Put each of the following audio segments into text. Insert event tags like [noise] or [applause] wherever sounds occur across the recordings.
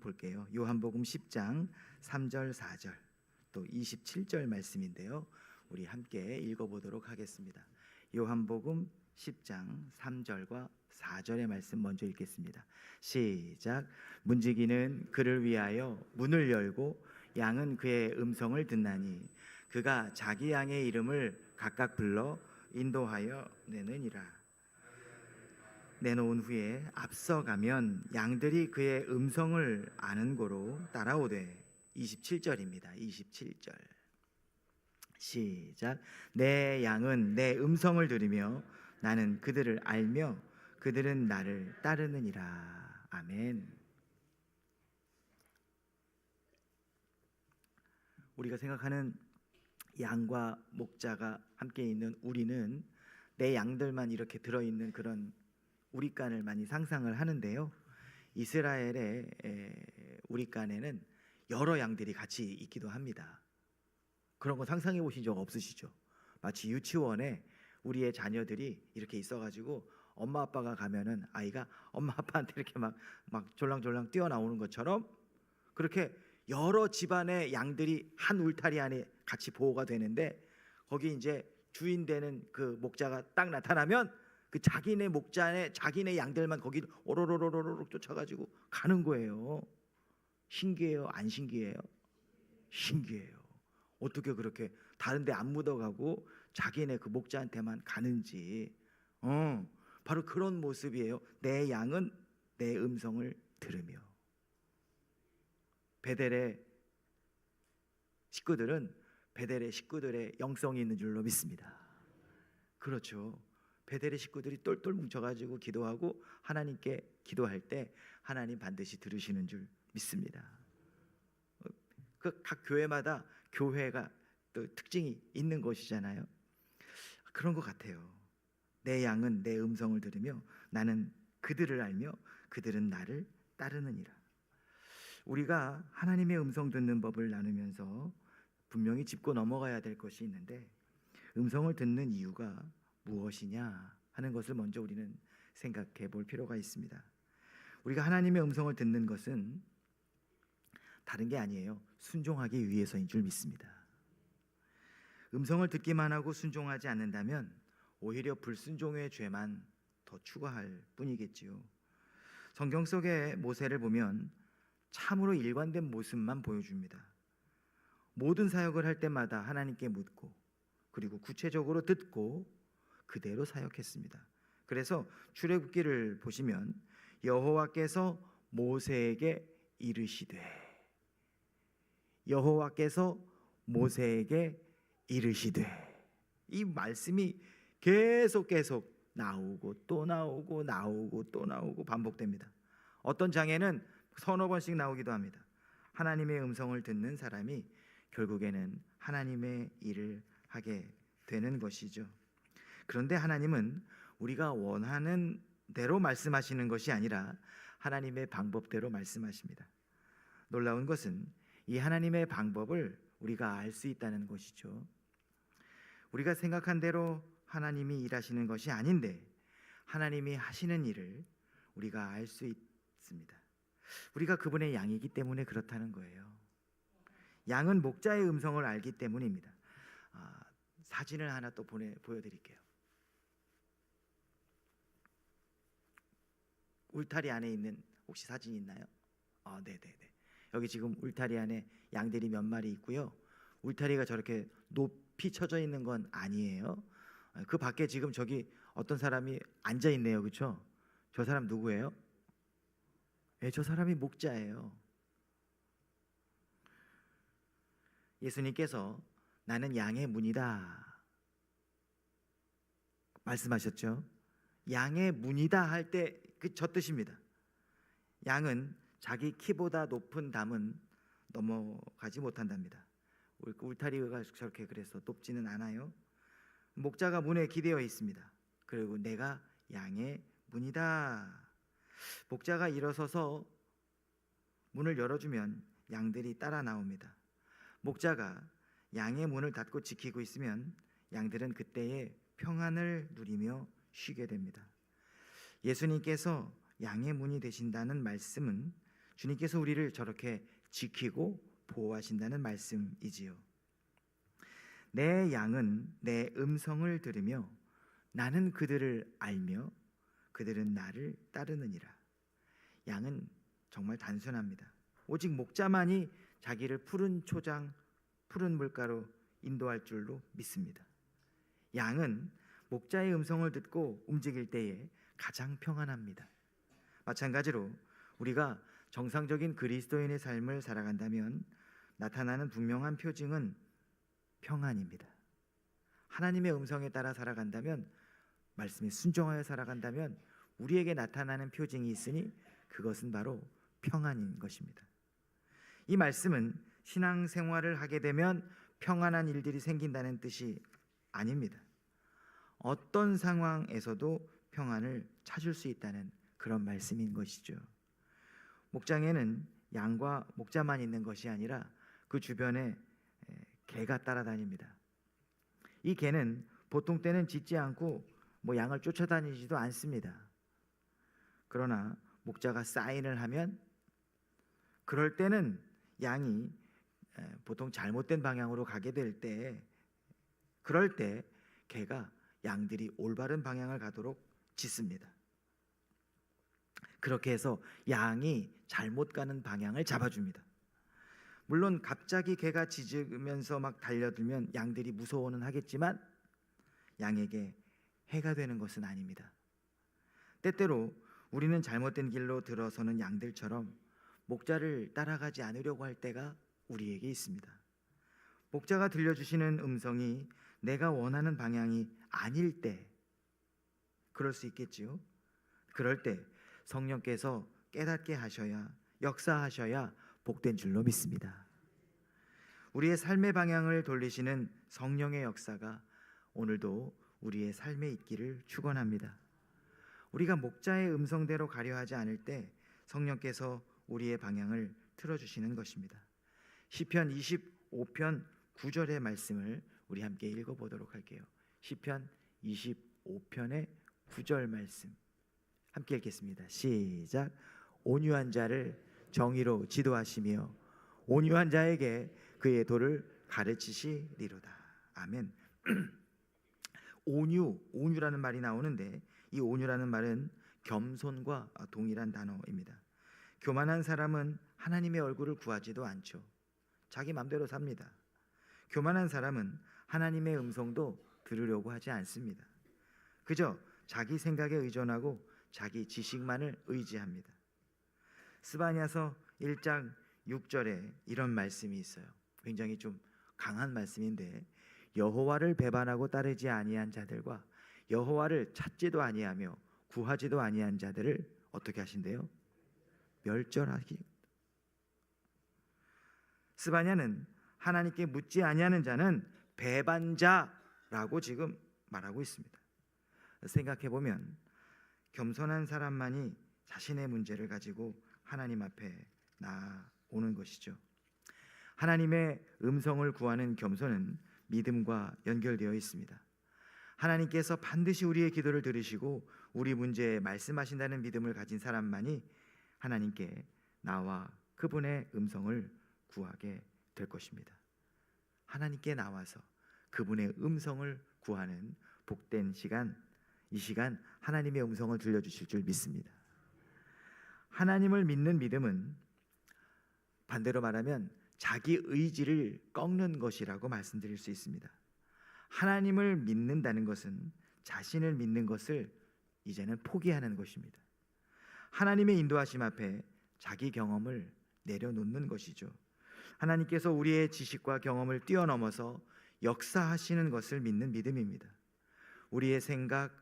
볼게요. 요한복음 10장 3절 4절 또 27절 말씀인데요. 우리 함께 읽어 보도록 하겠습니다. 요한복음 10장 3절과 4절의 말씀 먼저 읽겠습니다. 시작. 문지기는 그를 위하여 문을 열고 양은 그의 음성을 듣나니 그가 자기 양의 이름을 각각 불러 인도하여 내느니라. 내놓은 후에 앞서가면 양들이 그의 음성을 아는 고로 따라오되 27절입니다. 27절. 시작. 내 양은 내 음성을 들으며 나는 그들을 알며 그들은 나를 따르느니라. 아멘. 우리가 생각하는 양과 목자가 함께 있는 우리는 내 양들만 이렇게 들어 있는 그런 우리간을 많이 상상을 하는데요. 이스라엘의 에, 우리간에는 여러 양들이 같이 있기도 합니다. 그런 거 상상해 보신 적 없으시죠? 마치 유치원에 우리의 자녀들이 이렇게 있어가지고 엄마 아빠가 가면은 아이가 엄마 아빠한테 이렇게 막 막 졸랑졸랑 뛰어나오는 것처럼 그렇게 여러 집안의 양들이 한 울타리 안에 같이 보호가 되는데 거기 이제 주인 되는 그 목자가 딱 나타나면 그 자기네 목자네 자기네 양들만 거기 오로로로로로 쫓아가지고 가는 거예요. 신기해요? 안 신기해요? 신기해요. 어떻게 그렇게 다른데 안 묻어가고 자기네 그 목자한테만 가는지. 어, 바로 그런 모습이에요. 내 양은 내 음성을 들으며. 베델의 식구들은 베델의 식구들의 영성이 있는 줄로 믿습니다. 그렇죠. 베델의 식구들이 똘똘 뭉쳐가지고 기도하고 하나님께 기도할 때 하나님 반드시 들으시는 줄 믿습니다. 그 각 교회마다 교회가 또 특징이 있는 것이잖아요. 그런 것 같아요. 내 양은 내 음성을 들으며 나는 그들을 알며 그들은 나를 따르느니라. 우리가 하나님의 음성 듣는 법을 나누면서 분명히 짚고 넘어가야 될 것이 있는데 음성을 듣는 이유가 무엇이냐 하는 것을 먼저 우리는 생각해 볼 필요가 있습니다. 우리가 하나님의 음성을 듣는 것은 다른 게 아니에요. 순종하기 위해서인 줄 믿습니다. 음성을 듣기만 하고 순종하지 않는다면 오히려 불순종의 죄만 더 추가할 뿐이겠지요. 성경 속의 모세를 보면 참으로 일관된 모습만 보여줍니다. 모든 사역을 할 때마다 하나님께 묻고 그리고 구체적으로 듣고 그대로 사역했습니다. 그래서 출애굽기를 보시면 여호와께서 모세에게 이르시되 여호와께서 모세에게 이르시되 이 말씀이 계속 계속 나오고 또 나오고 나오고 또 나오고 반복됩니다. 어떤 장에는 서너 번씩 나오기도 합니다. 하나님의 음성을 듣는 사람이 결국에는 하나님의 일을 하게 되는 것이죠. 그런데 하나님은 우리가 원하는 대로 말씀하시는 것이 아니라 하나님의 방법대로 말씀하십니다. 놀라운 것은 이 하나님의 방법을 우리가 알 수 있다는 것이죠. 우리가 생각한 대로 하나님이 일하시는 것이 아닌데 하나님이 하시는 일을 우리가 알 수 있습니다. 우리가 그분의 양이기 때문에 그렇다는 거예요. 양은 목자의 음성을 알기 때문입니다. 아, 사진을 하나 또 보내 보여드릴게요. 울타리 안에 있는 혹시 사진 있나요? 아, 네, 네, 네. 여기 지금 울타리 안에 양들이 몇 마리 있고요. 울타리가 저렇게 높이 쳐져 있는 건 아니에요. 그 밖에 지금 저기 어떤 사람이 앉아 있네요, 그렇죠? 저 사람 누구예요? 예, 저 사람이 목자예요. 예수님께서 나는 양의 문이다 말씀하셨죠. 양의 문이다 할 때 그 저 뜻입니다. 양은 자기 키보다 높은 담은 넘어가지 못한답니다. 울- 울타리가 저렇게 그래서 높지는 않아요. 목자가 문에 기대어 있습니다. 그리고 내가 양의 문이다. 목자가 일어서서 문을 열어주면 양들이 따라 나옵니다. 목자가 양의 문을 닫고 지키고 있으면 양들은 그때에 평안을 누리며 쉬게 됩니다. 예수님께서 양의 문이 되신다는 말씀은 주님께서 우리를 저렇게 지키고 보호하신다는 말씀이지요. 내 양은 내 음성을 들으며 나는 그들을 알며 그들은 나를 따르느니라. 양은 정말 단순합니다. 오직 목자만이 자기를 푸른 초장, 푸른 물가로 인도할 줄로 믿습니다. 양은 목자의 음성을 듣고 움직일 때에 가장 평안합니다. 마찬가지로 우리가 정상적인 그리스도인의 삶을 살아간다면 나타나는 분명한 표징은 평안입니다. 하나님의 음성에 따라 살아간다면 말씀에 순종하여 살아간다면 우리에게 나타나는 표징이 있으니 그것은 바로 평안인 것입니다. 이 말씀은 신앙 생활을 하게 되면 평안한 일들이 생긴다는 뜻이 아닙니다. 어떤 상황에서도 평안을 찾을 수 있다는 그런 말씀인 것이죠. 목장에는 양과 목자만 있는 것이 아니라 그 주변에 개가 따라다닙니다. 이 개는 보통 때는 짖지 않고 뭐 양을 쫓아다니지도 않습니다. 그러나 목자가 사인을 하면 그럴 때는 양이 보통 잘못된 방향으로 가게 될 때 그럴 때 개가 양들이 올바른 방향을 가도록 짖습니다. 그렇게 해서 양이 잘못 가는 방향을 잡아줍니다. 물론 갑자기 개가 짖으면서 막 달려들면 양들이 무서워는 하겠지만 양에게 해가 되는 것은 아닙니다. 때때로 우리는 잘못된 길로 들어서는 양들처럼 목자를 따라가지 않으려고 할 때가 우리에게 있습니다. 목자가 들려주시는 음성이 내가 원하는 방향이 아닐 때 그럴 수 있겠지요. 그럴 때 성령께서 깨닫게 하셔야 역사하셔야 복된 줄로 믿습니다. 우리의 삶의 방향을 돌리시는 성령의 역사가 오늘도 우리의 삶에 있기를 축원합니다. 우리가 목자의 음성대로 가려 하지 않을 때 성령께서 우리의 방향을 틀어 주시는 것입니다. 시편 25편 9절의 말씀을 우리 함께 읽어 보도록 할게요. 시편 25편의 9절 말씀. 함께 읽겠습니다. 시작. 온유한 자를 정의로 지도하시며 온유한 자에게 그의 도를 가르치시리로다. 아멘. [clears throat] 온유, 온유라는 말이 나오는데 이 온유라는 말은 겸손과 동일한 단어입니다. 교만한 사람은 하나님의 얼굴을 구하지도 않죠. 자기 맘대로 삽니다. 교만한 사람은 하나님의 음성도 들으려고 하지 않습니다. 그저 자기 생각에 의존하고 자기 지식만을 의지합니다. 스바냐서 1장 6절에 이런 말씀이 있어요. 굉장히 좀 강한 말씀인데 여호와를 배반하고 따르지 아니한 자들과 여호와를 찾지도 아니하며 구하지도 아니한 자들을 어떻게 하신대요? 멸절하기. 스바냐는 하나님께 묻지 아니하는 자는 배반자라고 지금 말하고 있습니다. 생각해 보면 겸손한 사람만이 자신의 문제를 가지고 하나님 앞에 나오는 것이죠. 하나님의 음성을 구하는 겸손은 믿음과 연결되어 있습니다. 하나님께서 반드시 우리의 기도를 들으시고 우리 문제에 말씀하신다는 믿음을 가진 사람만이 하나님께 나와 그분의 음성을 구하게 될 것입니다. 하나님께 나와서 그분의 음성을 구하는 복된 시간, 이 시간 하나님의 음성을 들려주실 줄 믿습니다. 하나님을 믿는 믿음은 반대로 말하면 자기 의지를 꺾는 것이라고 말씀드릴 수 있습니다. 하나님을 믿는다는 것은 자신을 믿는 것을 이제는 포기하는 것입니다. 하나님의 인도하심 앞에 자기 경험을 내려놓는 것이죠. 하나님께서 우리의 지식과 경험을 뛰어넘어서 역사하시는 것을 믿는 믿음입니다. 우리의 생각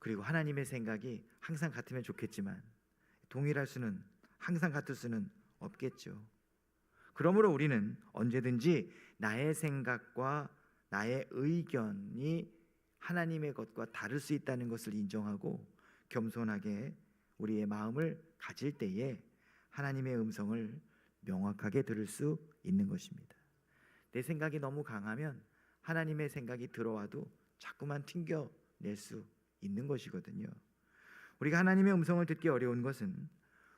그리고 하나님의 생각이 항상 같으면 좋겠지만 동일할 수는 항상 같을 수는 없겠죠. 그러므로 우리는 언제든지 나의 생각과 나의 의견이 하나님의 것과 다를 수 있다는 것을 인정하고 겸손하게 우리의 마음을 가질 때에 하나님의 음성을 명확하게 들을 수 있는 것입니다. 내 생각이 너무 강하면 하나님의 생각이 들어와도 자꾸만 튕겨낼 수 있는 것이거든요. 우리가 하나님의 음성을 듣기 어려운 것은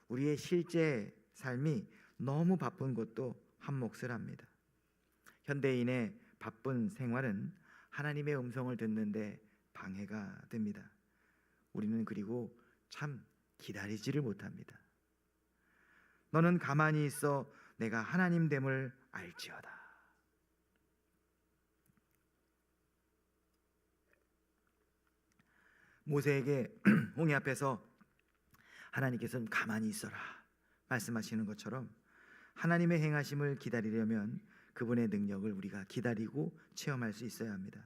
우리의 실제 삶이 너무 바쁜 것도 한 몫을 합니다. 현대인의 바쁜 생활은 하나님의 음성을 듣는데 방해가 됩니다. 우리는 그리고 참 기다리지를 못합니다. 너는 가만히 있어 내가 하나님 됨을 알지어다. 모세에게 [clears throat] 홍해 앞에서 하나님께서는 가만히 있어라 말씀하시는 것처럼 하나님의 행하심을 기다리려면 그분의 능력을 우리가 기다리고 체험할 수 있어야 합니다.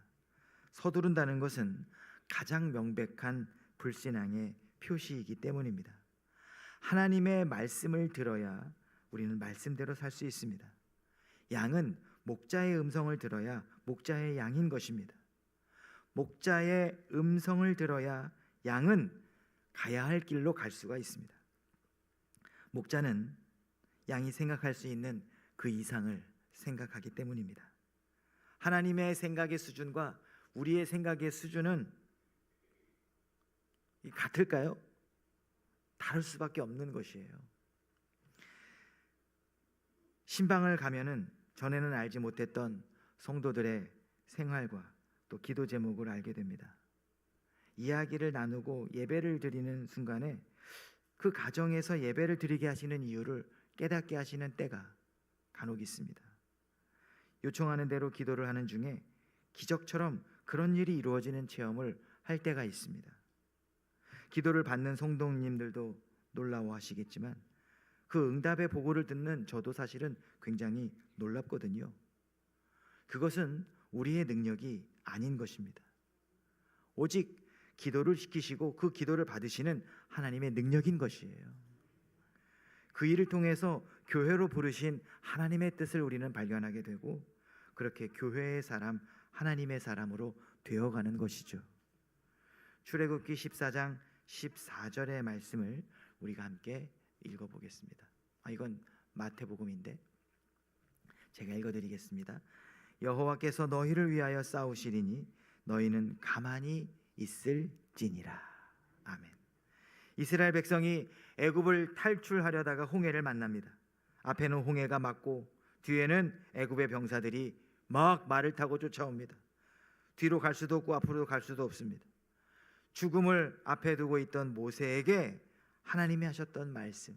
서두른다는 것은 가장 명백한 불신앙의 표시이기 때문입니다. 하나님의 말씀을 들어야 우리는 말씀대로 살 수 있습니다. 양은 목자의 음성을 들어야 목자의 양인 것입니다. 목자의 음성을 들어야 양은 가야 할 길로 갈 수가 있습니다. 목자는 양이 생각할 수 있는 그 이상을 생각하기 때문입니다. 하나님의 생각의 수준과 우리의 생각의 수준은 같을까요? 다를 수밖에 없는 것이에요. 신방을 가면은 전에는 알지 못했던 성도들의 생활과 또 기도 제목을 알게 됩니다. 이야기를 나누고 예배를 드리는 순간에 그 가정에서 예배를 드리게 하시는 이유를 깨닫게 하시는 때가 간혹 있습니다. 요청하는 대로 기도를 하는 중에 기적처럼 그런 일이 이루어지는 체험을 할 때가 있습니다. 기도를 받는 성도님들도 놀라워하시겠지만 그 응답의 보고를 듣는 저도 사실은 굉장히 놀랍거든요. 그것은 우리의 능력이 아닌 것입니다. 오직 기도를 시키시고 그 기도를 받으시는 하나님의 능력인 것이에요. 그 일을 통해서 교회로 부르신 하나님의 뜻을 우리는 발견하게 되고 그렇게 교회의 사람, 하나님의 사람으로 되어가는 것이죠. 출애굽기 14장 14절의 말씀을 우리가 함께 읽어보겠습니다. 아, 이건 마태복음인데 제가 읽어드리겠습니다. 여호와께서 너희를 위하여 싸우시리니 너희는 가만히 있을지니라. 아멘. 이스라엘 백성이 애굽을 탈출하려다가 홍해를 만납니다. 앞에는 홍해가 막고 뒤에는 애굽의 병사들이 막 말을 타고 쫓아옵니다. 뒤로 갈 수도 없고 앞으로 갈 수도 없습니다. 죽음을 앞에 두고 있던 모세에게 하나님이 하셨던 말씀.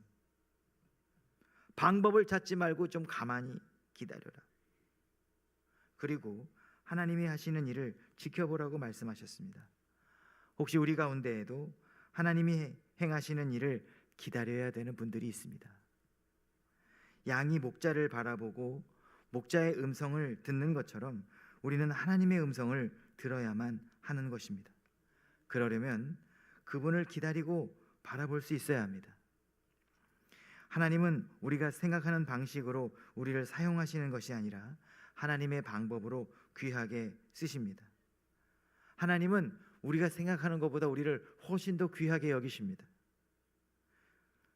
방법을 찾지 말고 좀 가만히 기다려라. 그리고 하나님이 하시는 일을 지켜보라고 말씀하셨습니다. 혹시 우리 가운데에도 하나님이 행하시는 일을 기다려야 되는 분들이 있습니다. 양이 목자를 바라보고 목자의 음성을 듣는 것처럼 우리는 하나님의 음성을 들어야만 하는 것입니다. 그러려면 그분을 기다리고 바라볼 수 있어야 합니다. 하나님은 우리가 생각하는 방식으로 우리를 사용하시는 것이 아니라 하나님의 방법으로 귀하게 쓰십니다. 하나님은 우리가 생각하는 것보다 우리를 훨씬 더 귀하게 여기십니다.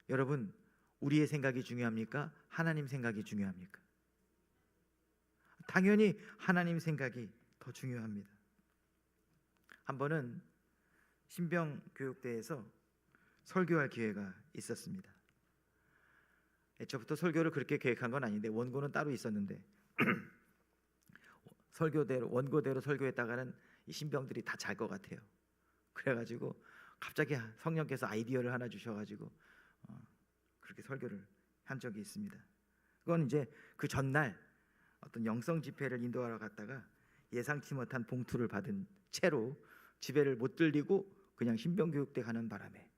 여러분, 우리의 생각이 중요합니까? 하나님 생각이 중요합니까? 당연히 하나님 생각이 더 중요합니다. 한 번은 신병 교육대에서 설교할 기회가 있었습니다. 애초부터 설교를 그렇게 계획한 건 아닌데 원고는 따로 있었는데 [clears throat] 설교대로 원고대로 설교했다가는 이 신병들이 다 잘 것 같아요. 그래가지고 갑자기 성령께서 아이디어를 하나 주셔가지고 어, 그렇게 설교를 한 적이 있습니다. 그건 이제 그 전날 어떤 영성 집회를 인도하러 갔다가 예상치 못한 봉투를 받은 채로 집회를 못 들리고 그냥 신병교육대 가는 바람에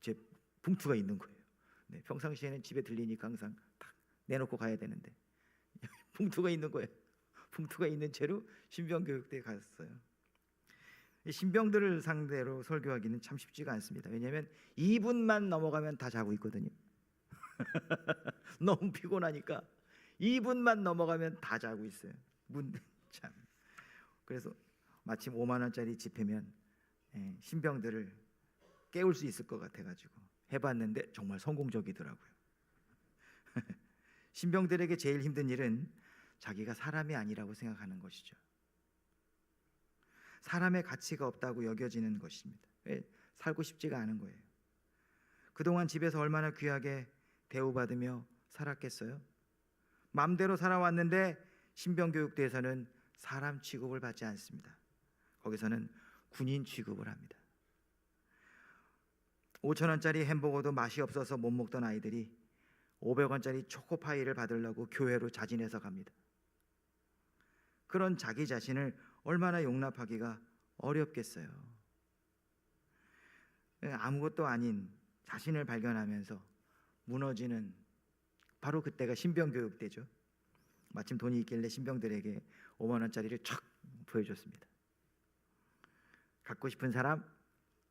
제 봉투가 있는 거예요. 네, 평상시에는 집에 들리니까 항상 탁 내놓고 가야 되는데 [laughs] 봉투가 있는 거예요. 봉투가 있는 채로 신병교육대에 갔어요. 이 신병들을 상대로 설교하기는 참 쉽지가 않습니다. 왜냐하면 2분만 넘어가면 다 자고 있거든요. [laughs] 너무 피곤하니까 2분만 넘어가면 다 자고 있어요. 문 [laughs] 참. 그래서 마침 5만 원짜리 지폐면 예, 신병들을 깨울 수 있을 것 같아가지고 해봤는데 정말 성공적이더라고요. [laughs] 신병들에게 제일 힘든 일은 자기가 사람이 아니라고 생각하는 것이죠. 사람의 가치가 없다고 여겨지는 것입니다. 왜? 살고 싶지가 않은 거예요. 그동안 집에서 얼마나 귀하게 대우받으며 살았겠어요? 마음대로 살아왔는데 신병교육대에서는 사람 취급을 받지 않습니다. 거기서는 군인 취급을 합니다. 5천 원짜리 햄버거도 맛이 없어서 못 먹던 아이들이 500원짜리 초코파이를 받으려고 교회로 자진해서 갑니다. 그런 자기 자신을 얼마나 용납하기가 어렵겠어요. 아무것도 아닌 자신을 발견하면서 무너지는 바로 그때가 신병 교육 때죠. 마침 돈이 있길래 신병들에게 5만 원짜리를 촥 보여줬습니다. 갖고 싶은 사람?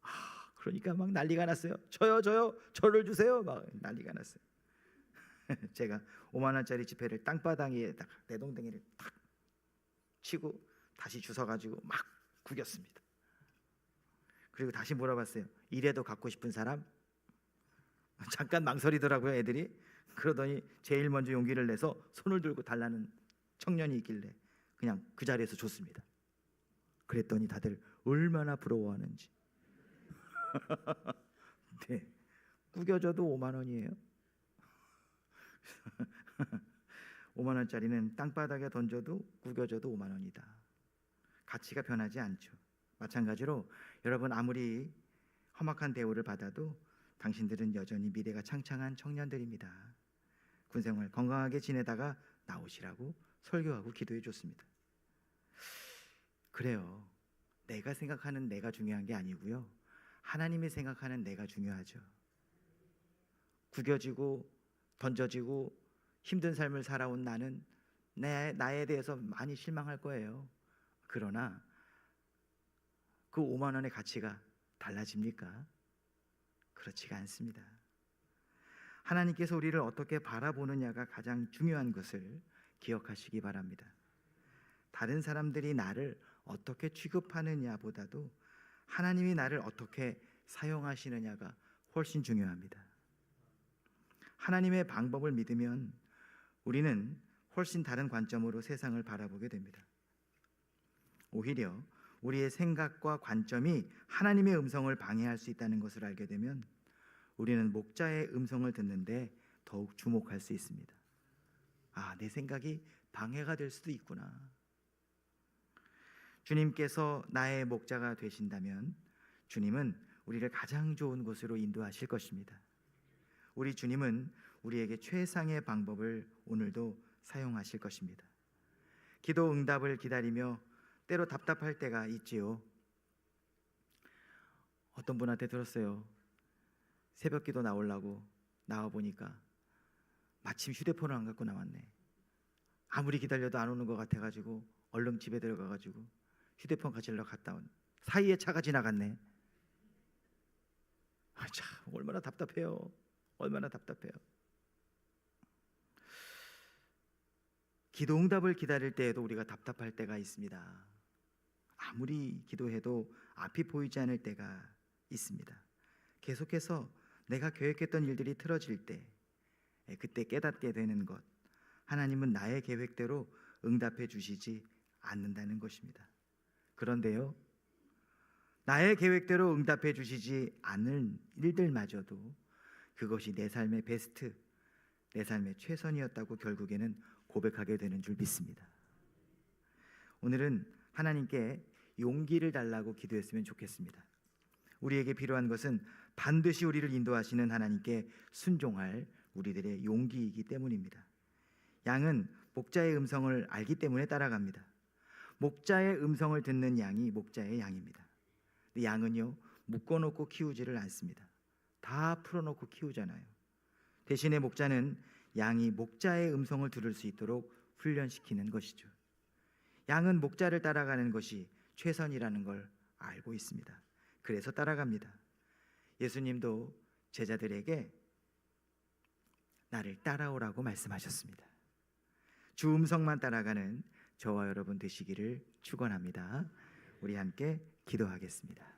아, 그러니까 막 난리가 났어요. 저요, 저요, 저를 주세요. 막 난리가 났어요. [laughs] 제가 5만 원짜리 지폐를 땅바닥에다가 내 동댕이를 탁 치고 다시 주워 가지고 막 구겼습니다. 그리고 다시 물어봤어요. 이래도 갖고 싶은 사람? [laughs] 잠깐 망설이더라고요, 애들이. 그러더니 제일 먼저 용기를 내서 손을 들고 달라는 청년이 있길래 그냥 그 자리에서 줬습니다. 그랬더니 다들 얼마나 부러워하는지. [laughs] 네, 구겨져도 5만 원이에요. [laughs] 5만 원짜리는 땅바닥에 던져도 구겨져도 5만 원이다. 가치가 변하지 않죠. 마찬가지로 여러분 아무리 험악한 대우를 받아도 당신들은 여전히 미래가 창창한 청년들입니다. 군생활 건강하게 지내다가 나오시라고 설교하고 기도해 줬습니다. 그래요. 내가 생각하는 내가 중요한 게 아니고요. 하나님이 생각하는 내가 중요하죠. 구겨지고 던져지고 힘든 삶을 살아온 나는 내 나에 대해서 많이 실망할 거예요. 그러나 그 5만 원의 가치가 달라집니까? 그렇지가 않습니다. 하나님께서 우리를 어떻게 바라보느냐가 가장 중요한 것을 기억하시기 바랍니다. 다른 사람들이 나를 어떻게 취급하느냐보다도 하나님이 나를 어떻게 사용하시느냐가 훨씬 중요합니다. 하나님의 방법을 믿으면 우리는 훨씬 다른 관점으로 세상을 바라보게 됩니다. 오히려 우리의 생각과 관점이 하나님의 음성을 방해할 수 있다는 것을 알게 되면 우리는 목자의 음성을 듣는데 더욱 주목할 수 있습니다. 아, 내 생각이 방해가 될 수도 있구나. 주님께서 나의 목자가 되신다면 주님은 우리를 가장 좋은 곳으로 인도하실 것입니다. 우리 주님은 우리에게 최상의 방법을 오늘도 사용하실 것입니다. 기도 응답을 기다리며 때로 답답할 때가 있지요. 어떤 분한테 들었어요. 새벽 기도 나오려고 나와 보니까 마침 휴대폰을 안 갖고 나왔네. 아무리 기다려도 안 오는 것 같아가지고 얼른 집에 들어가가지고 휴대폰 가지러 갔다 온 사이에 차가 지나갔네. 아, 참 얼마나 답답해요. 얼마나 답답해요. 기도 응답을 기다릴 때에도 우리가 답답할 때가 있습니다. 아무리 기도해도 앞이 보이지 않을 때가 있습니다. 계속해서 내가 계획했던 일들이 틀어질 때 예, 그때 깨닫게 되는 것 하나님은 나의 계획대로 응답해 주시지 않는다는 것입니다. 그런데요. 나의 계획대로 응답해 주시지 않을 일들마저도 그것이 내 삶의 베스트, 내 삶의 최선이었다고 결국에는 고백하게 되는 줄 믿습니다. 오늘은 하나님께 용기를 달라고 기도했으면 좋겠습니다. 우리에게 필요한 것은 반드시 우리를 인도하시는 하나님께 순종할 우리들의 용기이기 때문입니다. 양은 목자의 음성을 알기 때문에 따라갑니다. 목자의 음성을 듣는 양이 목자의 양입니다. 양은요 묶어놓고 키우지를 않습니다. 다 풀어놓고 키우잖아요. 대신에 목자는 양이 목자의 음성을 들을 수 있도록 훈련시키는 것이죠. 양은 목자를 따라가는 것이 최선이라는 걸 알고 있습니다. 그래서 따라갑니다. 예수님도 제자들에게 나를 따라오라고 말씀하셨습니다. 주 음성만 따라가는 저와 여러분 되시기를 축원합니다. 우리 함께 기도하겠습니다.